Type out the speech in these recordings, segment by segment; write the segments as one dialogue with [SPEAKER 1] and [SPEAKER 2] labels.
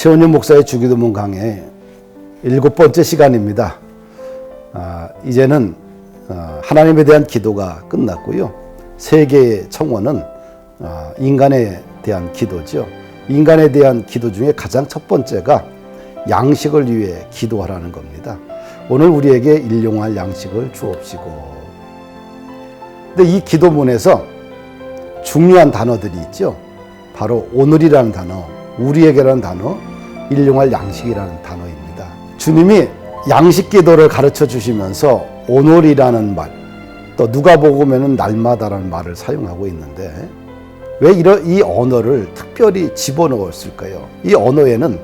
[SPEAKER 1] 최원윤 목사의 주기도문 강의 일곱 번째 시간입니다. 아, 이제는 어, 하나님에 대한 기도가 끝났고요. 세계의 청원은 아, 인간에 대한 기도죠. 인간에 대한 기도 중에 가장 첫 번째가 양식을 위해 기도하라는 겁니다. 오늘 우리에게 일용할 양식을 주옵시고. 근데 이 기도문에서 중요한 단어들이 있죠. 바로 오늘이라는 단어, 우리에게라는 단어, 일용할 양식이라는 단어입니다. 주님이 양식 기도를 가르쳐 주시면서 오늘이라는 말, 또 누가복음에는 날마다라는 말을 사용하고 있는데 왜 이런 이 언어를 특별히 집어넣었을까요? 이 언어에는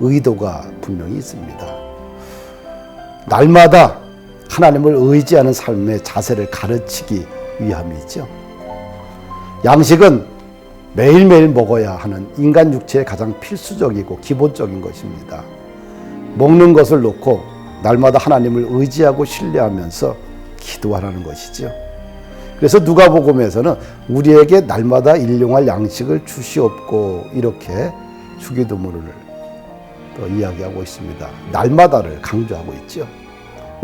[SPEAKER 1] 의도가 분명히 있습니다. 날마다 하나님을 의지하는 삶의 자세를 가르치기 위함이죠. 양식은 매일매일 먹어야 하는 인간 육체의 가장 필수적이고 기본적인 것입니다. 먹는 것을 놓고 날마다 하나님을 의지하고 신뢰하면서 기도하라는 것이죠. 그래서 누가복음에서는 우리에게 날마다 일용할 양식을 주시옵고 이렇게 주기도문을 또 이야기하고 있습니다. 날마다를 강조하고 있죠.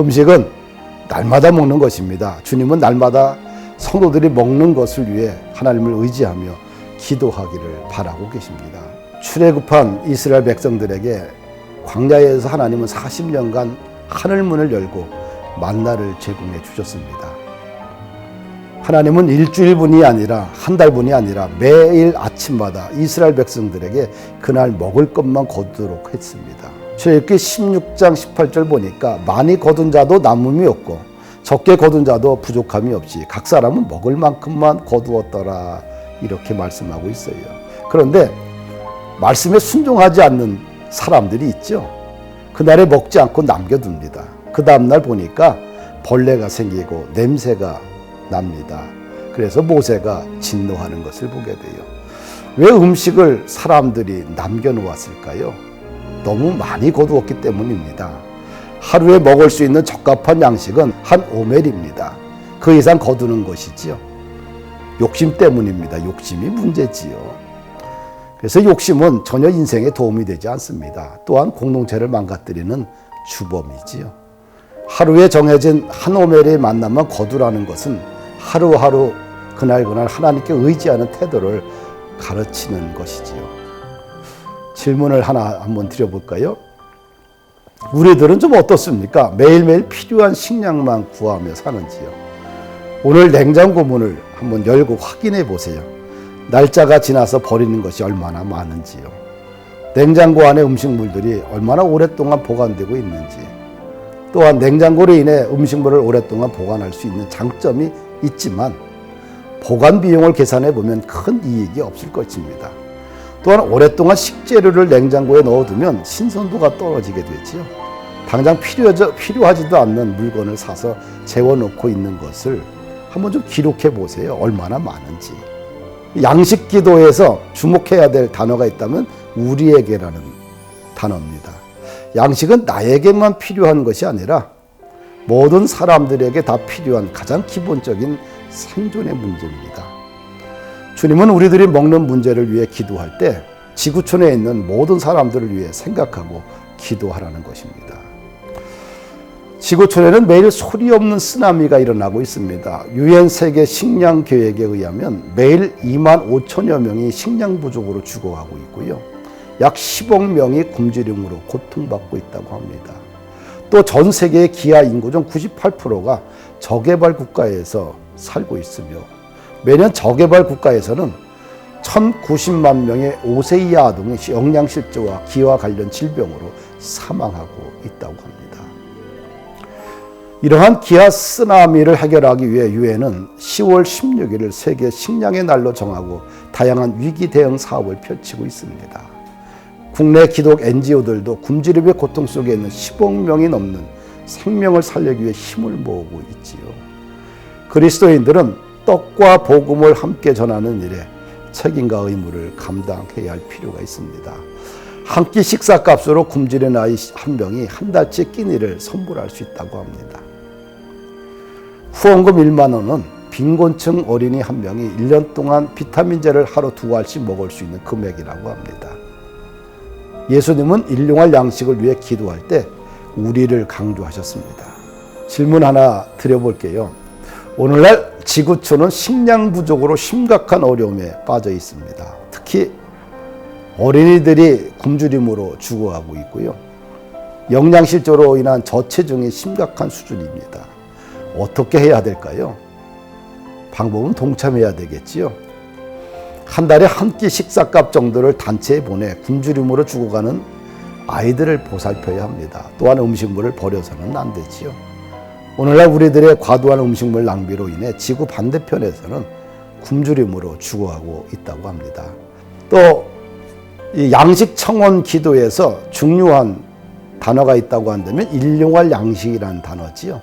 [SPEAKER 1] 음식은 날마다 먹는 것입니다. 주님은 날마다 성도들이 먹는 것을 위해 하나님을 의지하며 기도하기를 바라고 계십니다. 출애굽한 이스라엘 백성들에게 광야에서 하나님은 40년간 하늘 문을 열고 만나를 제공해 주셨습니다. 하나님은 일주일분이 아니라 한 달분이 아니라 매일 아침마다 이스라엘 백성들에게 그날 먹을 것만 거두도록 했습니다. 출애굽기 16장 18절 보니까 많이 거둔 자도 남음이 없고 적게 거둔 자도 부족함이 없이 각 사람은 먹을 만큼만 거두었더라 이렇게 말씀하고 있어요. 그런데 말씀에 순종하지 않는 사람들이 있죠. 그날에 먹지 않고 남겨둡니다. 그 다음날 보니까 벌레가 생기고 냄새가 납니다. 그래서 모세가 진노하는 것을 보게 돼요. 왜 음식을 사람들이 남겨놓았을까요? 너무 많이 거두었기 때문입니다. 하루에 먹을 수 있는 적합한 양식은 한 오멜입니다. 그 이상 거두는 것이지요. 욕심 때문입니다. 욕심이 문제지요. 그래서 욕심은 전혀 인생에 도움이 되지 않습니다. 또한 공동체를 망가뜨리는 주범이지요. 하루에 정해진 한 오멜의 만남만 거두라는 것은 하루하루 그날그날 하나님께 의지하는 태도를 가르치는 것이지요. 질문을 하나 한번 드려볼까요? 우리들은 좀 어떻습니까? 매일매일 필요한 식량만 구하며 사는지요. 오늘 냉장고 문을 한번 열고 확인해 보세요. 날짜가 지나서 버리는 것이 얼마나 많은지요. 냉장고 안에 음식물들이 얼마나 오랫동안 보관되고 있는지. 또한 냉장고로 인해 음식물을 오랫동안 보관할 수 있는 장점이 있지만 보관 비용을 계산해 보면 큰 이익이 없을 것입니다. 또한 오랫동안 식재료를 냉장고에 넣어두면 신선도가 떨어지게 되지요. 당장 필요하지, 필요하지도 않는 물건을 사서 재워놓고 있는 것을 한번 좀 기록해 보세요. 얼마나 많은지. 양식 기도에서 주목해야 될 단어가 있다면 우리에게라는 단어입니다. 양식은 나에게만 필요한 것이 아니라 모든 사람들에게 다 필요한 가장 기본적인 생존의 문제입니다. 주님은 우리들이 먹는 문제를 위해 기도할 때 지구촌에 있는 모든 사람들을 위해 생각하고 기도하라는 것입니다. 지구촌에는 매일 소리 없는 쓰나미가 일어나고 있습니다. 유엔 세계 식량 계획에 의하면 매일 2만 5천여 명이 식량 부족으로 죽어가고 있고요. 약 10억 명이 굶주림으로 고통받고 있다고 합니다. 또 전 세계의 기아 인구 중 98%가 저개발 국가에서 살고 있으며 매년 저개발 국가에서는 1,090만 명의 5세 이하 아동이 영양실조와 기와 관련 질병으로 사망하고 있다고 합니다. 이러한 기아 쓰나미를 해결하기 위해 유엔은 10월 16일을 세계 식량의 날로 정하고 다양한 위기 대응 사업을 펼치고 있습니다. 국내 기독 NGO들도 굶주림의 고통 속에 있는 10억 명이 넘는 생명을 살리기 위해 힘을 모으고 있지요. 그리스도인들은 떡과 복음을 함께 전하는 일에 책임과 의무를 감당해야 할 필요가 있습니다. 한 끼 식사값으로 굶주린 아이 한 명이 한 달치 끼니를 선물할 수 있다고 합니다. 후원금 1만 원은 빈곤층 어린이 한 명이 1년 동안 비타민제를 하루 두 알씩 먹을 수 있는 금액이라고 합니다. 예수님은 일용할 양식을 위해 기도할 때 우리를 강조하셨습니다. 질문 하나 드려볼게요. 오늘날 지구촌은 식량 부족으로 심각한 어려움에 빠져 있습니다. 특히 어린이들이 굶주림으로 죽어가고 있고요. 영양실조로 인한 저체중이 심각한 수준입니다. 어떻게 해야 될까요? 방법은 동참해야 되겠지요. 한 달에 한 끼 식사값 정도를 단체에 보내 굶주림으로 죽어가는 아이들을 보살펴야 합니다. 또한 음식물을 버려서는 안 되지요. 오늘날 우리들의 과도한 음식물 낭비로 인해 지구 반대편에서는 굶주림으로 죽어가고 있다고 합니다. 또이 양식 청원 기도에서 중요한 단어가 있다고 한다면 일용할 양식이라는 단어지요.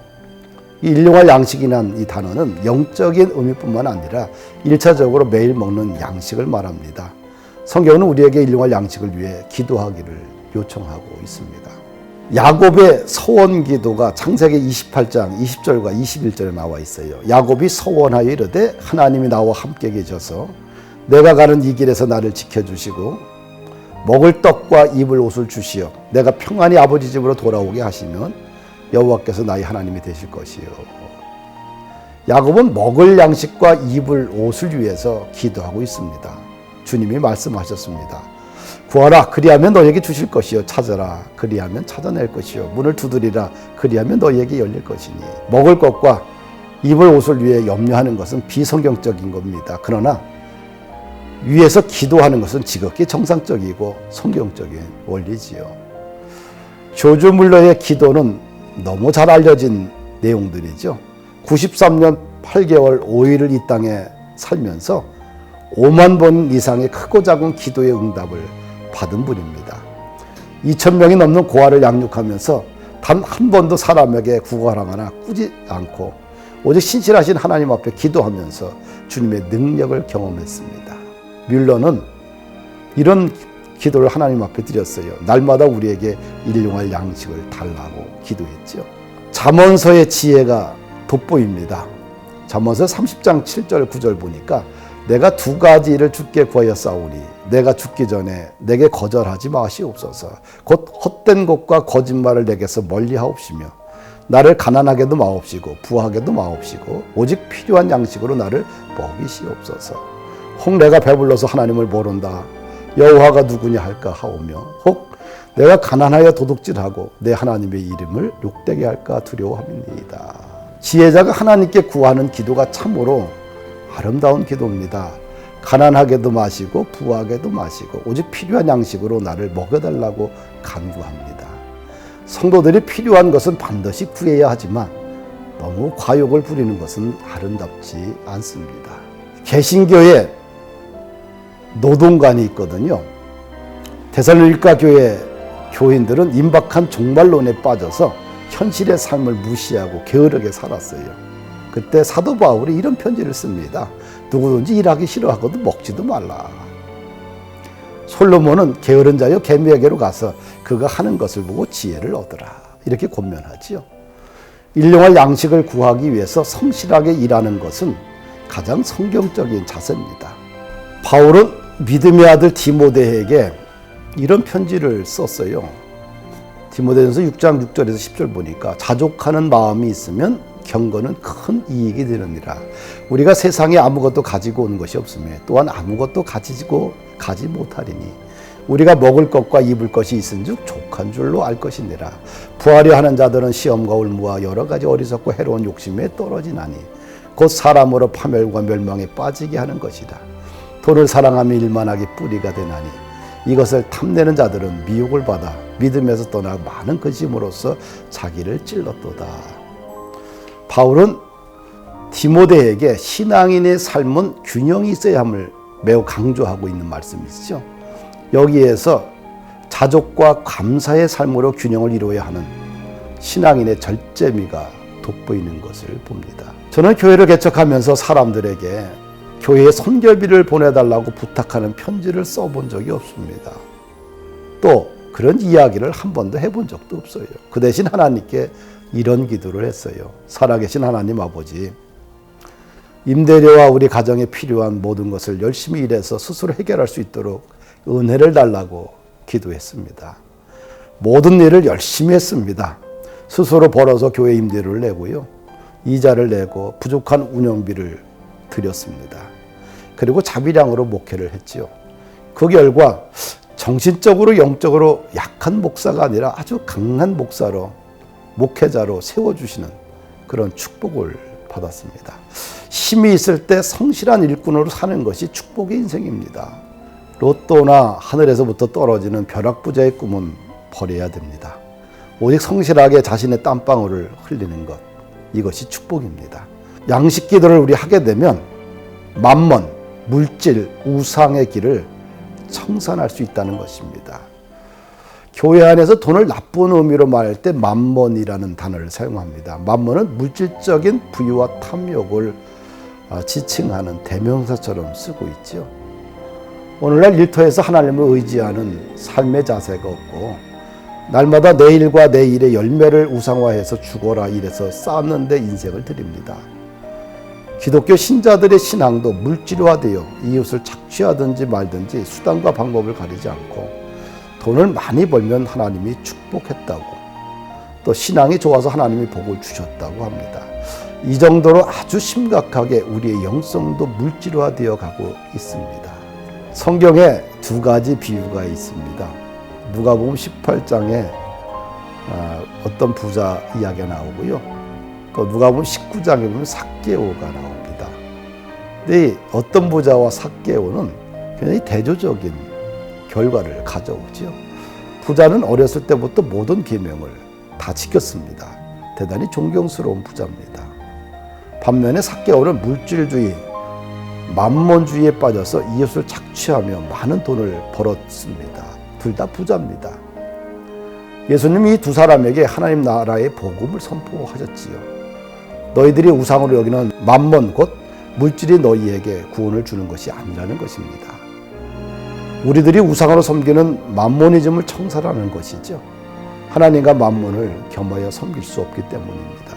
[SPEAKER 1] 이 일용할 양식이란 이 단어는 영적인 의미뿐만 아니라 일차적으로 매일 먹는 양식을 말합니다. 성경은 우리에게 일용할 양식을 위해 기도하기를 요청하고 있습니다. 야곱의 서원 기도가 창세기 28장 20절과 21절에 나와 있어요. 야곱이 서원하여 이르되 하나님이 나와 함께 계셔서 내가 가는 이 길에서 나를 지켜주시고 먹을 떡과 입을 옷을 주시어 내가 평안히 아버지 집으로 돌아오게 하시면 여호와께서 나의 하나님이 되실 것이요. 야곱은 먹을 양식과 입을 옷을 위해서 기도하고 있습니다. 주님이 말씀하셨습니다. 구하라 그리하면 너에게 주실 것이요 찾아라 그리하면 찾아낼 것이요 문을 두드리라 그리하면 너에게 열릴 것이니 먹을 것과 입을 옷을 위해 염려하는 것은 비성경적인 겁니다. 그러나 위에서 기도하는 것은 지극히 정상적이고 성경적인 원리지요. 조주 물러의 기도는 너무 잘 알려진 내용들이죠. 93년 8개월 5일을 이 땅에 살면서 5만 번 이상의 크고 작은 기도의 응답을 받은 분입니다. 2천 명이 넘는 고아를 양육하면서 단 한 번도 사람에게 구걸하거나 꾸지 않고 오직 신실하신 하나님 앞에 기도하면서 주님의 능력을 경험했습니다. 뮬러는 이런 기도를 하나님 앞에 드렸어요. 날마다 우리에게 일용할 양식을 달라고 기도했죠. 잠언서의 지혜가 돋보입니다. 잠언서 30장 7절 9절 보니까 내가 두 가지를 주께 구하였사오니 내가 죽기 전에 내게 거절하지 마시옵소서. 곧 헛된 것과 거짓말을 내게서 멀리하옵시며 나를 가난하게도 마옵시고 부하게도 마옵시고 오직 필요한 양식으로 나를 먹이시옵소서. 혹 내가 배불러서 하나님을 모른다. 여호와가 누구냐 할까 하오며 혹 내가 가난하여 도둑질하고 내 하나님의 이름을 욕되게 할까 두려워함이니이다. 지혜자가 하나님께 구하는 기도가 참으로 아름다운 기도입니다. 가난하게도 마시고 부하게도 마시고 오직 필요한 양식으로 나를 먹여달라고 간구합니다. 성도들이 필요한 것은 반드시 구해야 하지만 너무 과욕을 부리는 것은 아름답지 않습니다. 개신교에 노동관이 있거든요. 대살로니가 교회 교인들은 임박한 종말론에 빠져서 현실의 삶을 무시하고 게으르게 살았어요. 그때 사도 바울이 이런 편지를 씁니다. 누구든지 일하기 싫어하거든 먹지도 말라. 솔로몬은 게으른 자여 개미에게로 가서 그가 하는 것을 보고 지혜를 얻으라. 이렇게 권면하지요. 일용할 양식을 구하기 위해서 성실하게 일하는 것은 가장 성경적인 자세입니다. 바울은 믿음의 아들 디모데에게 이런 편지를 썼어요. 디모데전서 6장 6절에서 10절 보니까 자족하는 마음이 있으면 경건은 큰 이익이 되느니라. 우리가 세상에 아무것도 가지고 온 것이 없으며 또한 아무것도 가지고 가지 못하리니 우리가 먹을 것과 입을 것이 있은즉 족한 줄로 알 것이니라. 부하려 하는 자들은 시험과 울무와 여러 가지 어리석고 해로운 욕심에 떨어지나니 곧 사람으로 파멸과 멸망에 빠지게 하는 것이다. 돈을 사랑하며 일만하게 뿌리가 되나니 이것을 탐내는 자들은 미혹을 받아 믿음에서 떠나 많은 근심으로써 자기를 찔렀도다. 바울은 디모데에게 신앙인의 삶은 균형이 있어야 함을 매우 강조하고 있는 말씀이죠. 여기에서 자족과 감사의 삶으로 균형을 이루어야 하는 신앙인의 절제미가 돋보이는 것을 봅니다. 저는 교회를 개척하면서 사람들에게 교회에 선결비를 보내달라고 부탁하는 편지를 써본 적이 없습니다. 또 그런 이야기를 한 번도 해본 적도 없어요. 그 대신 하나님께 이런 기도를 했어요. 살아계신 하나님 아버지, 임대료와 우리 가정에 필요한 모든 것을 열심히 일해서 스스로 해결할 수 있도록 은혜를 달라고 기도했습니다. 모든 일을 열심히 했습니다. 스스로 벌어서 교회 임대료를 내고요. 이자를 내고 부족한 운영비를 드렸습니다. 그리고 자비량으로 목회를 했지요. 그 결과 정신적으로 영적으로 약한 목사가 아니라 아주 강한 목사로 목회자로 세워주시는 그런 축복을 받았습니다. 힘이 있을 때 성실한 일꾼으로 사는 것이 축복의 인생입니다. 로또나 하늘에서부터 떨어지는 벼락부자의 꿈은 버려야 됩니다. 오직 성실하게 자신의 땀방울을 흘리는 것 이것이 축복입니다. 양식 기도를 우리 하게 되면 만먼, 물질, 우상의 길을 청산할 수 있다는 것입니다. 교회 안에서 돈을 나쁜 의미로 말할 때 만먼이라는 단어를 사용합니다. 만먼은 물질적인 부유와 탐욕을 어, 지칭하는 대명사처럼 쓰고 있죠. 오늘날 일터에서 하나님을 의지하는 삶의 자세가 없고 날마다 내일과 내일의 열매를 우상화해서 죽어라 이래서 쌓는데 인생을 드립니다. 기독교 신자들의 신앙도 물질화되어 이웃을 착취하든지 말든지 수단과 방법을 가리지 않고 돈을 많이 벌면 하나님이 축복했다고 또 신앙이 좋아서 하나님이 복을 주셨다고 합니다. 이 정도로 아주 심각하게 우리의 영성도 물질화되어 가고 있습니다. 성경에 두 가지 비유가 있습니다. 누가복음 18장에 아, 어떤 부자 이야기가 나오고요. 또 누가복음 19장에 보면 삭개오가 나옵니다. 근데 어떤 부자와 삭개오는 굉장히 대조적인 결과를 가져오죠. 부자는 어렸을 때부터 모든 계명을 다 지켰습니다. 대단히 존경스러운 부자입니다. 반면에 삭개오는 물질주의, 만몬주의에 빠져서 이웃을 착취하며 많은 돈을 벌었습니다. 둘 다 부자입니다. 예수님이 이두 사람에게 하나님 나라의 복음을 선포하셨지요. 너희들이 우상으로 여기는 만몬 곧 물질이 너희에게 구원을 주는 것이 아니라는 것입니다. 우리들이 우상으로 섬기는 만모니즘을 청산하는 것이죠. 하나님과 만몬을 겸하여 섬길 수 없기 때문입니다.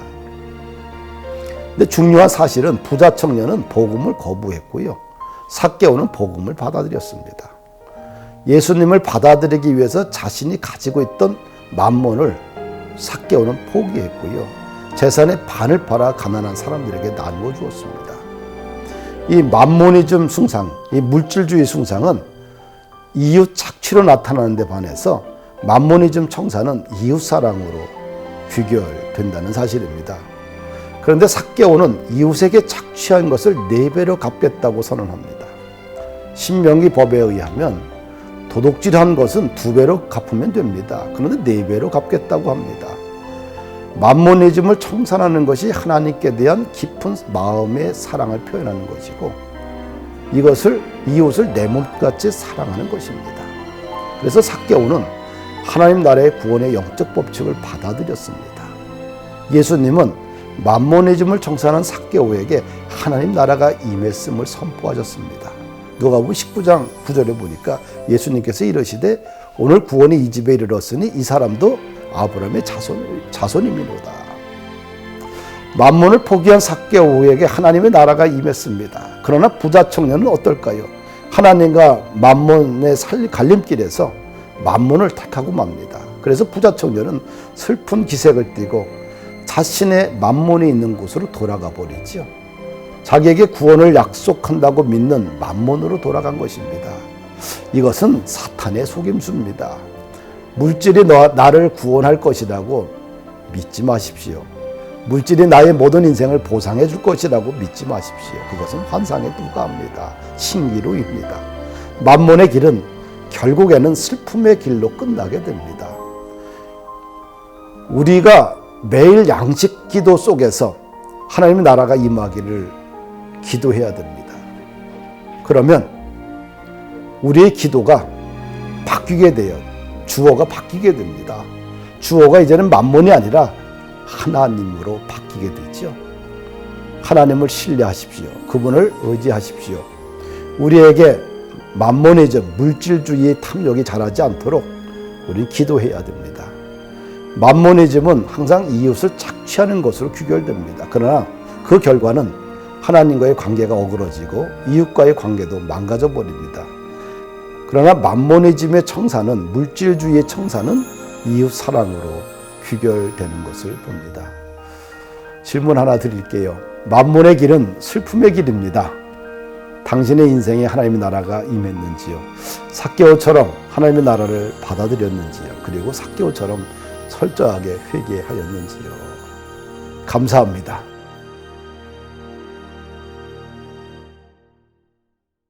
[SPEAKER 1] 근데 중요한 사실은 부자 청년은 복음을 거부했고요. 삭개오는 복음을 받아들였습니다. 예수님을 받아들이기 위해서 자신이 가지고 있던 만몬을 삭개오는 포기했고요. 재산의 반을 팔아 가난한 사람들에게 나누어 주었습니다. 이 만모니즘 숭상, 이 물질주의 숭상은 이웃 착취로 나타나는 데 반해서 만모니즘 청사는 이웃 사랑으로 귀결된다는 사실입니다. 그런데 삭개오는 이웃에게 착취한 것을 네 배로 갚겠다고 선언합니다. 신명기 법에 의하면 도둑질한 것은 두 배로 갚으면 됩니다. 그런데 네 배로 갚겠다고 합니다. 만모니즘을 청산하는 것이 하나님께 대한 깊은 마음의 사랑을 표현하는 것이고 이것을 이웃을 내 몸같이 사랑하는 것입니다. 그래서 삭개오는 하나님 나라의 구원의 영적 법칙을 받아들였습니다. 예수님은 만모니즘을 청산한 삭개오에게 하나님 나라가 임했음을 선포하셨습니다. 누가복음 19장 9절에 보니까 예수님께서 이르시되 오늘 구원이 이 집에 이르렀으니 이 사람도 아브라함의 자손 자손이미로다. 만몬을 포기한 삭개오에게 하나님의 나라가 임했습니다. 그러나 부자 청년은 어떨까요? 하나님과 만몬의 갈림길에서 만몬을 택하고 맙니다. 그래서 부자 청년은 슬픈 기색을 띠고 자신의 만몬이 있는 곳으로 돌아가 버리죠. 자기에게 구원을 약속한다고 믿는 만몬으로 돌아간 것입니다. 이것은 사탄의 속임수입니다. 물질이 너, 나를 구원할 것이라고 믿지 마십시오. 물질이 나의 모든 인생을 보상해 줄 것이라고 믿지 마십시오. 그것은 환상에 불과합니다. 신기루입니다. 만몬의 길은 결국에는 슬픔의 길로 끝나게 됩니다. 우리가 매일 양식 기도 속에서 하나님의 나라가 임하기를 기도해야 됩니다. 그러면 우리의 기도가 바뀌게 돼요. 주어가 바뀌게 됩니다. 주어가 이제는 만몬이 아니라 하나님으로 바뀌게 되죠. 하나님을 신뢰하십시오. 그분을 의지하십시오. 우리에게 만몬이즘, 물질주의의 탐욕이 자라지 않도록 우리는 기도해야 됩니다. 만모니즘은 항상 이웃을 착취하는 것으로 귀결됩니다. 그러나 그 결과는 하나님과의 관계가 어그러지고 이웃과의 관계도 망가져 버립니다. 그러나 만모니즘의 청사는 물질주의의 청사는 이웃 사랑으로 귀결되는 것을 봅니다. 질문 하나 드릴게요. 만몬의 길은 슬픔의 길입니다. 당신의 인생에 하나님의 나라가 임했는지요? 사개오처럼 하나님의 나라를 받아들였는지요? 그리고 사개오처럼 철저하게 회개하였는지요? 감사합니다.